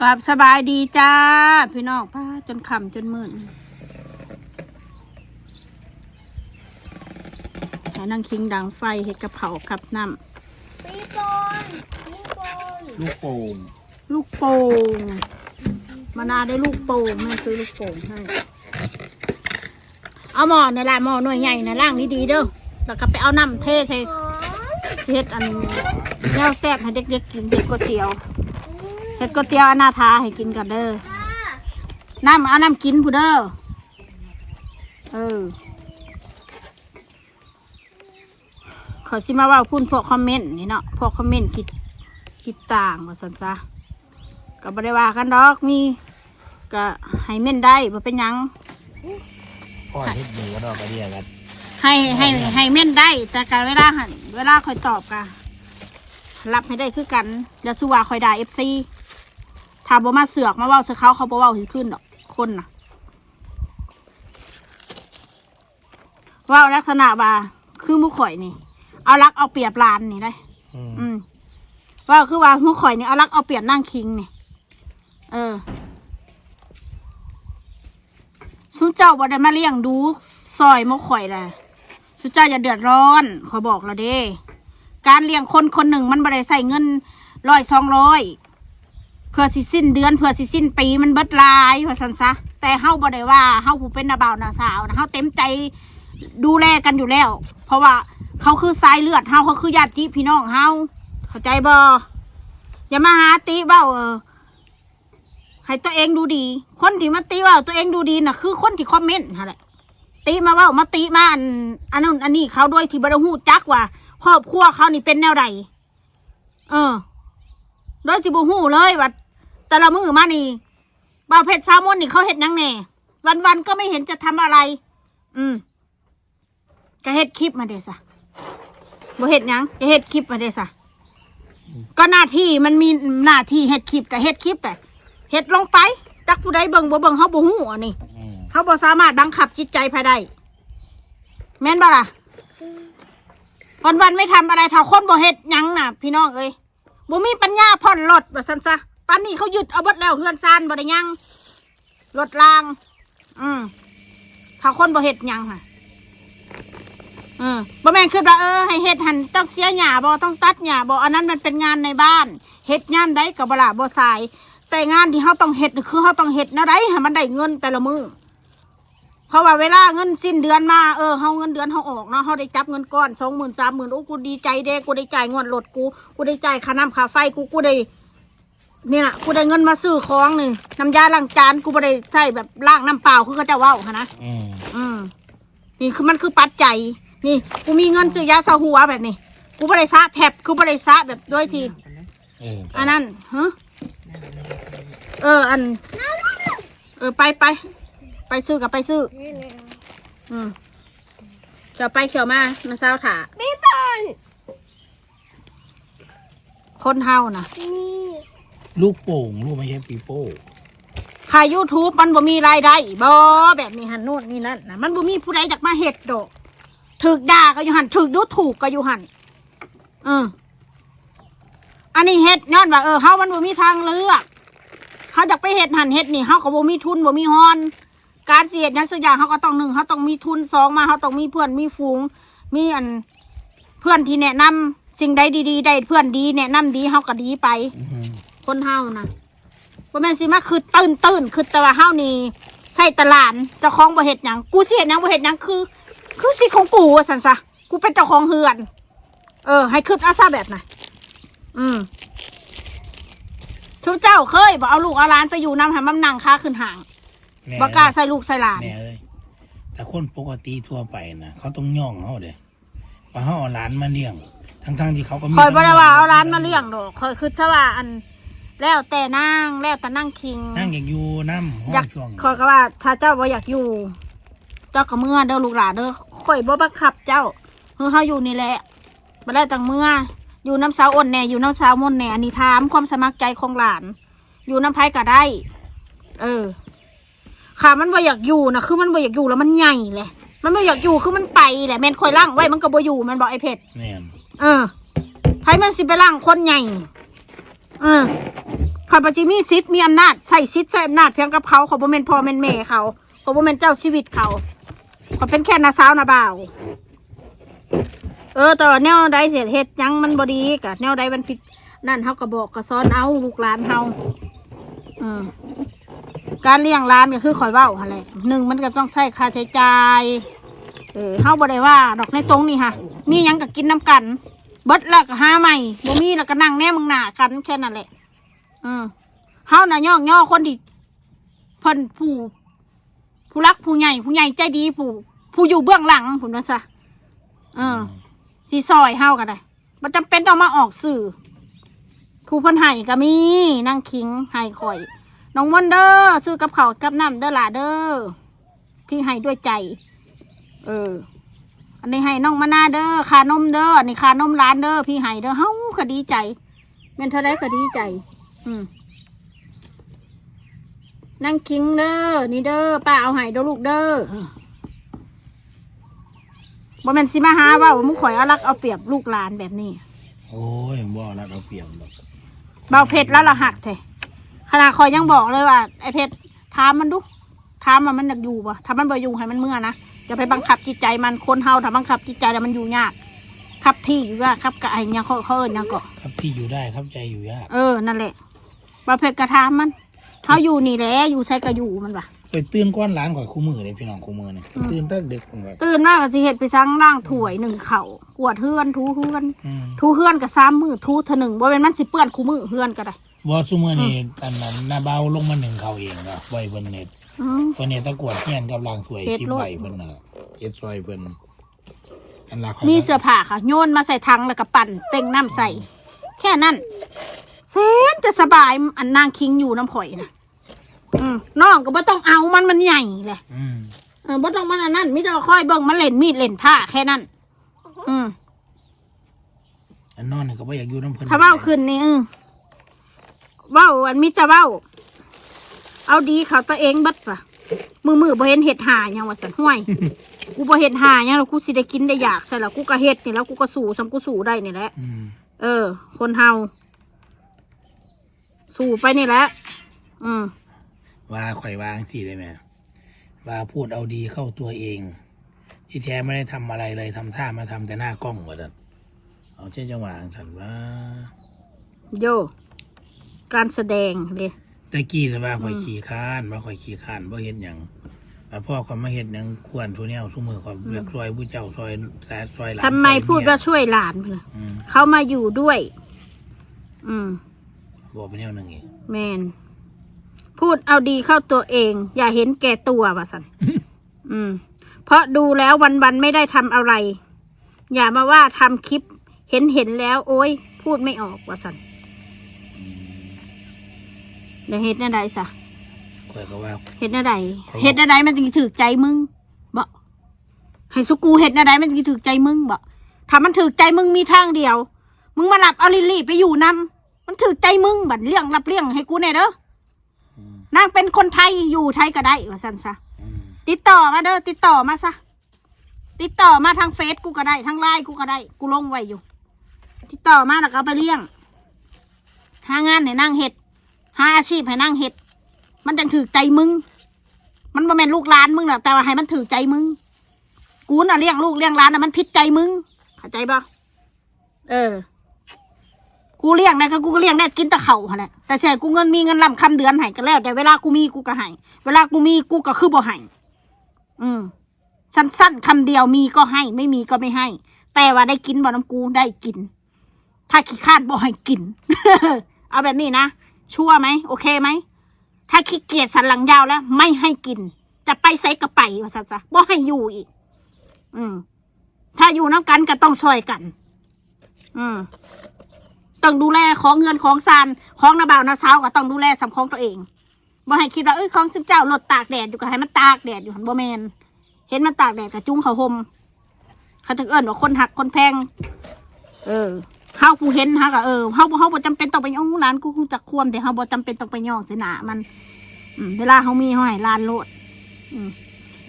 กับสบายดีจ้า พี่น้องป้าจนค่ำจนมืดหานั่งคิงดังไฟเห็ดกระเพรากับน้ปีโปนปีโปนลูกโป่งำลูกโป่งมานาได้ลูกโป่งแม่ซื้อลูกโป่งให้ เอาหม้อในละหม้อหน่วยใหญ่ในล่างนี้ดีๆเด้อแล้วก็ไปเอาน้ำเทใส่สิเฮ็ดอันแนวแซ่บให้เด็กๆกินเด็กก๋วยเตี๋ยว เฮ็ดก๋วยเตี๋ยวอนาทาให้กินกันเด้อน้ำเอาน้ำกินผู้เด้อเออขอสิมาเว่าพุ่นพวกคอมเมนต์นี่เนาะพวกคอมเมนต์คิดคิดต่างว่าสันซะก็บ่ได้ว่ากันดอกมีก็ให้เม่นได้บ่เป็นหยังก้อนที่หมูก็ดอกกระเดียกันให้ให้ให้เม่นได้แต่การเวลาหันเวลาคอยตอบกะรับให้ได้คือกันอย่าสู้ว่าคอยด่าเอฟซี ถ้าบ่มาเสือกมาเว้าเสือเขาเขาบ่เว้าสิขึ้นดอกคนน่ะเว้าลักษณะว่าคือหมุข่อยนี่ เอารักเอาเปรียบหลานนี่ได้ อืมอืมว่าคือว่าหมุข่อยนี่เอารักเอาเปรียบนั่งคิงนี่เออสุเจ้าบ่ได้มาเลี้ยงดูซอยหมุข่อยแหละสุเจ้าอย่าเดือดร้อนขอบอกเราเด้ การเลี้ยงคนคนหนึ่งมันบ่ได้ใส่เงินร้อยสองร้อย เพื่อสิสิ้นเดือนเพื่อสิสิ้นปีมันเบิดลายว่าสันซะแต่เฮาบ่ได้ว่าเฮาผู้เป็นนาบ่าวนาสาวนะเฮาเต็มใจดูแลกันอยู่แล้ว เพราะว่าเขาคือสายเลือดเฮาเขาคือญาติพี่น้องเฮาเข้าใจบ่อย่ามาหาติเบ้าเออให้ตัวเองดูดี คนที่มาตีเว่าตัวเองดูดีน่ะ คือคนที่คอมเมนต์ฮะแหละตีมาเว่ามาตีมาอันอันนั้นอันนี้เขาด้วยที่บรหูจักว่าครอบครัวเขานี่เป็นแนวใดเออโดยที่บหูเลยว่า แต่ละมือมานี่บ่าวเพชรชาวมนนี่เขาเห็ดหยังแน่วันวันๆก็ไม่เห็นจะทำอะไร อืมก็เฮ็ดคลิปมาเดะสะบ่เฮ็ดหยังก็เฮ็ดคลิปมาเดะสะก็หน้าที่มันมีหน้าที่เฮ็ดคลิปกับเฮ็ดคลิปแต่เฮ็ดลงไปจักผู้ใดเบิ่งบ่เบิ่งเฮาบ่ฮู้อันนี้อืมเขาบ่สามารถบังคับจิตใจภายได้แม่นบ่ล่ะวันวันๆไม่ทำอะไรถ้าคนบ่เฮ็ดหยังน่ะ พี่น้องเอ้ยบ่มีปัญญาผ่อนรถว่าซั่นซะ ปานนี้เขาหยุดเอาเบิดแล้วเฮือนซานบ่ได้ยังรถราง อืมถ้าคนบ่เฮ็ดยังค่ะอืมบ่แม่นคิดว่าเออให้เฮ็ดหันต้องเสียหญ้าบ่ต้องตัดหญ้าบ่อันนั้นมันเป็นงานในบ้านเฮ็ดยามใดก็บ่ละบ่สาย แต่งานที่เขาต้องเฮ็ดคือเขาต้องเฮ็ดนวใดให้มันได้เงินแต่ละมือเพราะว่าเวลาเงินสิ้นเดือนมาเออเฮาเงินเดือนเฮาออกเนาะเฮาได้จับเงินก้อนสองหมื่นสามหมื่นโอ้กูดีใจเด้กูได้จ่ายงวดรถกูกูได้จ่ายค่าน้ำค่าไฟกูกูได้ นี่น่ะกูได้เงินมาซื้อของนี่น้ำยาล้างจานกูบ่ได้ใช้แบบล้างน้ำเปล่าคือเขาจะเว้าค่ะนะอืมอืมนี่คือมันคือปัจจัยนี่ กูมีเงินซื้อยาสาหัวแบบนี้ กูบ่ได้ซะแผบกูบ่ได้ซะแบบด้วยทีเอออันนั้นฮะเออ อัน เออไปไปไปซื้อกับไปซื้อนี่เลยอืมเขียวไปเขียวมามาเศร้าถาปีโปนคนเฮานะนี่ ลูกโป่งลูกไม่ใช่ปีโป้ขายยูทูบมันบ่มีรายได้บ่แบบนี้หันนู่นนี่นั่นนะมันบ่มีผู้ใดอยากมาเห็ดดอกถึกด่าก็อยู่หันถึกดูถูกก็อยู่หันเอออันนี้เห็ดย้อนว่าเออเฮามันบ่มีทางเลือกเฮาอยากไปเห็ดหันเห็ดนี่เฮาก็บ่มีทุนบ่มีฮอน การเสียดหยังสักอย่างเฮาก็ต้องหนึ่งเฮาต้องมีทุนสองมาเฮาต้องมีเพื่อนมีฝูง มีอันเพื่อนที่แนะนำสิ่งใดดีๆได้เพื่อนดี แนะนำดีเฮาก็ดีไปอืม คนเฮานะว่าแม่นสิมาคือตื่นตื่นคือแต่ว่าเฮานี่ใส่ตลาดเจ้าของบ่เฮ็ดหยังกูสิเฮ็ดหยังบ่เฮ็ดหยังคือ คือสิของกูว่าซั่นซะกูเป็นเจ้าของเฮือน เออ ให้คิดอาซาแบบน่ะ อืมทุกเจ้าเคยบ่เอาลูกเอาหลานไปอยู่นำให้มันนั่งค้าขึ้นห่างแม่บ่กล้าใส่ลูกใส่หลาน แม่เอ้ยแต่คนปกติทั่วไปนะเขาต้องย่องเขาเด้ว่าเขาเอาหลานมาเลี้ยง ทั้งๆที่เขาก็มีคอยบ่ได้ว่าเอาหลานมาเลี้ยงดอกคอยคือซะว่าอัน แล้วแต่นางแล้วแต่นั่งคิง นั่งอยากอยู่น้ำห้ออยากงช่วงคอยก็ว่า ถ้าเจ้าบ่อยากอยู่ เจ้าก็เมื่อเด้อลูกหลานเด้อข่อยบ่บังคับเจ้าคือเฮาอยู่นี่แหละบ่ได้ตังเมื่อ อยู่น้ำสาวอ้นแหน่อยู่น้ำสาวมนแหน่อันนี้ถามความสมัครใจของหลาน อยู่น้ำไผก็ได้ เออ ค่ะมันบ่อยากอยู่นะคือมันบ่อยากอยู่แล้วมันใหญ่แหละ มันบ่อยากอยู่คือมันไปแหละแม่นคอยล่างไว้มันก็บ่อยู่แมันบอกไอ้เพชร แม่นเออไผมันสิไปล่างคนใหญ่เออข้าพเจ้ามีสิทธิ์มีอำนาจใส่สิทธิ์ใส่อำนาจเพียงกับเขาเขาบ่แม่นพ่อแม่นแม่เขาเขาบ่แม่นเจ้าชีวิตเขาเขาเป็นแค่นาสาวนาบ่าว เออแต่ว่าแนวใดเสียเฮ็ดหยังมันบ่ดีกะแนวใดมันผิดนั่นเฮาก็บอกก็สอนเอาลูกหลานเฮาอืมการเลี้ยงร้านก็คือคอยเว้าหั่นแหละหนึ่งมันก็ต้องใช้ค่าใช้จ่ายเออเฮาบ่ได้ว่าดอกในตรงนี่ค่ะมีหยังก็กินน้ำกัน บิดแล้วก็หาใหม่บ่มีแล้วก็นั่งแนมึงหน้ากันแค่นั้นแหละ อืมเฮาน่ะย่องย่อคนที่เพิ่นผู้ผู้รักผู้ใหญ่ผู้ใหญ่ใจดีผู้ ผู้อยู่เบื้องหลังผมว่าซะเออสีซอยเฮากันได้มันจำเป็นต้องมาออกสื่อ ผู้เพิ่นให้ก็มีนั่งคิงให้ข่อยน้องวันเดอร์ซื้อกับเขาวกับน้ำเด้อล่ะเด้อพี่ให้ด้วยใจ เออ อันนี้ให้น้องมานาเด้อคานมเด้ออันนี้คานมร้านเด้อพี่ให้เด้อเฮาก็ดีใจแม่นเท่าไรก็ดีใจ อืมนั่งคิงเด้อนี่เด้อป้าเอาให้เด้อลูกเด้อบ่แม่นสิมาหาว่ามึงข่อยเอารักเอาเปรียบลูกหลานแบบนี้ โอ้ยบ่แล้วเราเปรียบหรอกเบาเพชรแล้วเราหักแท้ขนาดคอยยังบอกเลยว่า ไอ้เพชรถามมันดูถามว่ามันอยากอยู่ปะถ้ามันบ่อยู่ให้มันเมื่อนะ อย่าไปบังคับจิตใจมันคนเฮาถ้าบังคับจิตใจแล้วมันอยู่ยากขับที่อยู่ยากขับกะไอ้ยังเขาเขาเอิญยังก็ครับที่อยู่ได้ครับใจอยู่ยากเออนั่นแหละเบาเพชรกระทามมันเขาอยู่นี่แหละอยู่ใช้ก็อยู่มันปะไปตื่นก้อนร้านก่อนคู่มือเลยพี่น้องคู่มือเนี่ยตื่นตั้งดึกผมว่าตื่นมาก็สิเฮ็ดไปซังล่างถ้วยหนึ่งเข่าวกวดเฮือนทูเฮือน อืมทูเฮือนกับซ้ำมือทูเทอหนึ่งบ่เป็นมันสิเปื้อนคู่มือเฮือนก็ได้ บอสซุมือนี่อันนั้นหน้าเบาลงมาหนึ่งเขาเองก็ไว้เพิ่นเน็ตอืมเพิ่นเน็ตตะกรวดเฮียนกับล้างถ้วยเฮ็ดคิบโลด ใบเพิ่นน่ะเฮ็ดซอยเพิ่นอันละมีเสื้อผ้าค่ะ โยนมาใส่ถังแล้วก็ปั่นเป่งน้ำใส่ แค่นั้นเซนจะสบายอันนางคิงอยู่น้ำข่อยนะอืมน้องก็บ่ต้องเอามันมันใหญ่แหละอืมเออบ่ต้องมันอันนั้นมิจะค่อยเบิ่งมันเล่นมีดเล่นผ้าแค่นั้น อืมอันนอนนี่ก็บ่อยากอยู่น้ำเพิ่นถ้าเว้าขึ้นนี่อือเว้าอันมิจะเว้า เอาดีเขาตัวเองเบัดปะมือมือบ่เห็นเห็ดหาหยังว่าสันห้วย กูบ่เห็ดหาหยังแล้วกูสิได้กินได้อยากใส่แล้วกูก็เฮ็ดนี่แล้วกูก็สู้ซำกูสู้ได้นี่แหละอืมเออ คนเฮาสู้ไปนี่แหละ อืมว่าข่อยวางที่ได้ไหมว่าพูดเอาดีเข้าตัวเอง ที่แท้ไม่ได้ทำอะไรเลยทำท่ามาทำแต่หน้ากล้องว่าดันเอาเช่นจังหวะฉันว่า โย การแสดงเลย ตะกี้น่ะว่าข่อยขี่ข้านว่าข่อยขี่ข้านว่าเห็นอย่างว่าพ่อเขามาเห็นอย่างควรทุเนียทุมือเขาเรียกซอยผู้เจ้าซอยแต่ซอยหลานทำไมซอยเยพูดว่าช่วยหลานเพื่ออืมเขามาอยู่ด้วย อืม บอกไปแนวหนึ่งอีกแมน พูดเอาดีเข้าตัวเอง อย่าเห็นแก่ตัวว่าสัน อืม เพราะดูแล้ววันๆไม่ได้ทำอะไร อย่ามาว่าทำคลิป เห็นเห็นแล้ว โอ้ย พูดไม่ออกว่าสัน เดี๋ยวเห็ดหน้าใดซะข่อยก็ว่าเห็ดหน้าใดเขาบอกเห็ดหน้าใดมันจะถือใจมึงบอกให้สุกูเห็ดหน้าใดมันจะถือใจมึงบอกถ้ามันถือใจมึงมีทางเดียว มึงมาหลับเอาลิลลี่ไปอยู่นำมันถือใจมึงบัดเลี้ยงรับเลี้ยงให้กูแน่เด้ออืมนางเป็นคนไทยอยู่ไทยก็ได้ว่าสันซะ อืมติดต่อมาเด้อติดต่อมาซะติดต่อมาทางเฟซกูก็ได้ทางไลน์กูก็ได้ กูลงไว้อยู่ ติดต่อมาแล้วก็เอาไปเลี้ยงหางานให้นั่งเห็ด หาอาชีพให้นั่งเห็ด มันจังถือใจมึง มันบ่แม่นลูกหลานมึงหรอกแต่ว่าให้มันถือใจมึง กูน่ะเลี้ยงลูกเลี้ยงหลานน่ะมันผิดใจมึง เข้าใจปะเออ กูเลี้ยงได้ก็กูก็เลี้ยงได้กินแต่เขาหั่นแหละแต่เสียกูเงินมีเงินลำคำเดือนให้ก็แล้ว แต่เวลากูมีกูก็ให้เวลากูมีกูก็คือบ่ให้อืมสั้นๆคำเดียวมีก็ให้ ไม่มีก็ไม่ให้ แต่ว่าได้กินบ่น้ำกูได้กิน ถ้าขี้คร้านบ่ให้กิน เอาแบบนี้นะ ชั่วไหมโอเคไหม ถ้าขี้เกียจสันหลังยาวแล้ว ไม่ให้กิน จะไปใส่กระไปว่าซะจ้ะบ่ให้อยู่อีก อืม ถ้าอยู่น้ำกันก็ต้องช่วยกัน อืมต้องดูแลของเงินของซานของนาบ่าวนาสาวก็ต้องดูแลสำของตัวเองบ่ให้คิดว่าเอ้ยของสิบเจ้าหลดตากแดดอยู่ก็ให้มันตากแดดอยู่หันบ่แมนเห็นมันตากแดดกับจุ้งเขาห่มเขาถึงเอิ้นว่าคนหักคนแพง เออ เฮาผู้เห็นฮะก็เออเฮาเฮาบ่จำเป็นต้องไปย่องร้านกูคงจักควมแต่เฮาบ่จำเป็นต้องไปย่องใส่หน้ามันเวลาเฮามีเฮาให้ลานโลด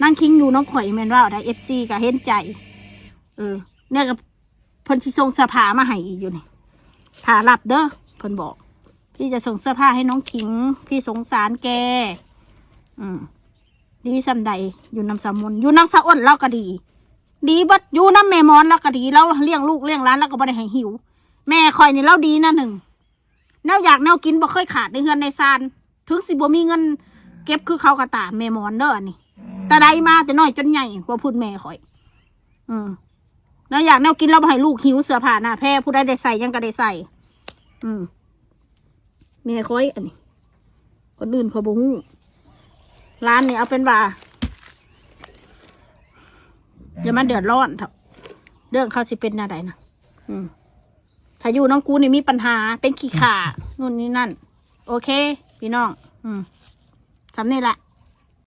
นั่งคิงอยู่น้องข่อยแม่นว่าได้ FC ก็เห็นใจ เออ เนี่ยก็เพิ่นสิส่งเสื้อผ้ามาให้อีกอยู่นี่ถ้ารับเด้อเพิ่นบอก พี่จะส่งเสื้อผ้าให้น้องขิง พี่สงสารแก อืมดีสำใดอยู่น้ำสามมนอยู่น้ำสะอ้นเราก็ดี ดีบัดอยู่น้ำแม่มอนเราก็ดีเราเลี้ยงลูกเลี้ยงหล้านเราก็บ่ได้ให้หิว แม่คอยนี่เราดีนะหนึ่งแนวอยากแนวกินบ่เคยขาดในเฮือนในซานถึงสิบ่มีเงิน เก็บคือเขากระตาแม่มอนเด้อนี่แต่ใดมาแต่น้อยจนใหญ่ว่าพูดแม่คอย อืมแล้วอยากแนวกินเราบ่ให้ลูกหิวเสื้อผ้าหน้าแพร่ผู้ใดได้ใส่ยังก็ได้ใส่ อืมแม่คอย อันนี้คนอื่นเขาบ่ฮู้ร้านนี่เอาเป็นว่าอย่ามาเดือดร้อนเถอะเรื่องเขาสิเป็นอะไรนะอืม ถ้าอยู่น้องกูนี่มีปัญหาเป็นขี้ข่านู่นนี่นั่น โอเค พี่น้อง อืมสำนี่แหละ